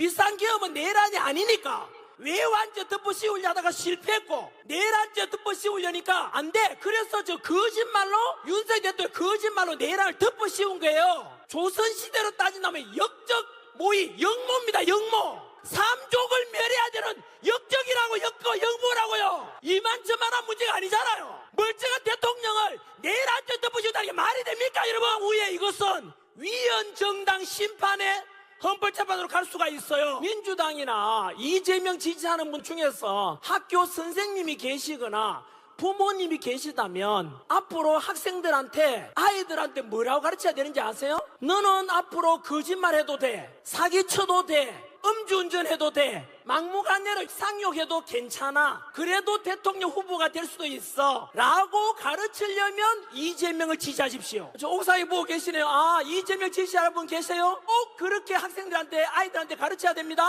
비싼 기업은 내란이 아니니까 왜 완전 덮어 씌우려 하다가 실패했고 내란죄 덮어 씌우려니까 안 돼. 그래서 저 거짓말로 윤석열 대통령 거짓말로 내란을 덮어 씌운 거예요. 조선시대로 따진다면 역적 모의 영모입니다. 영모. 삼족을 멸해야 되는 역적이라고 역거 영모라고요. 이만저만한 문제가 아니잖아요. 멀쩡한 대통령을 내란죄 덮어 씌운다는 게 말이 됩니까 여러분? 후에 이것은 위헌 정당 심판에 헌법재판으로 갈 수가 있어요. 민주당이나 이재명 지지하는 분 중에서 학교 선생님이 계시거나 부모님이 계시다면 앞으로 학생들한테 아이들한테 뭐라고 가르쳐야 되는지 아세요? 너는 앞으로 거짓말 해도 돼. 사기 쳐도 돼. 음주운전 해도 돼. 막무가내로 상욕해도 괜찮아. 그래도 대통령 후보가 될 수도 있어. 라고 가르치려면 이재명을 지지하십시오. 저 옥상에 보고 계시네요. 아, 이재명 지지하는 분 계세요? 꼭 그렇게 학생들한테, 아이들한테 가르쳐야 됩니다.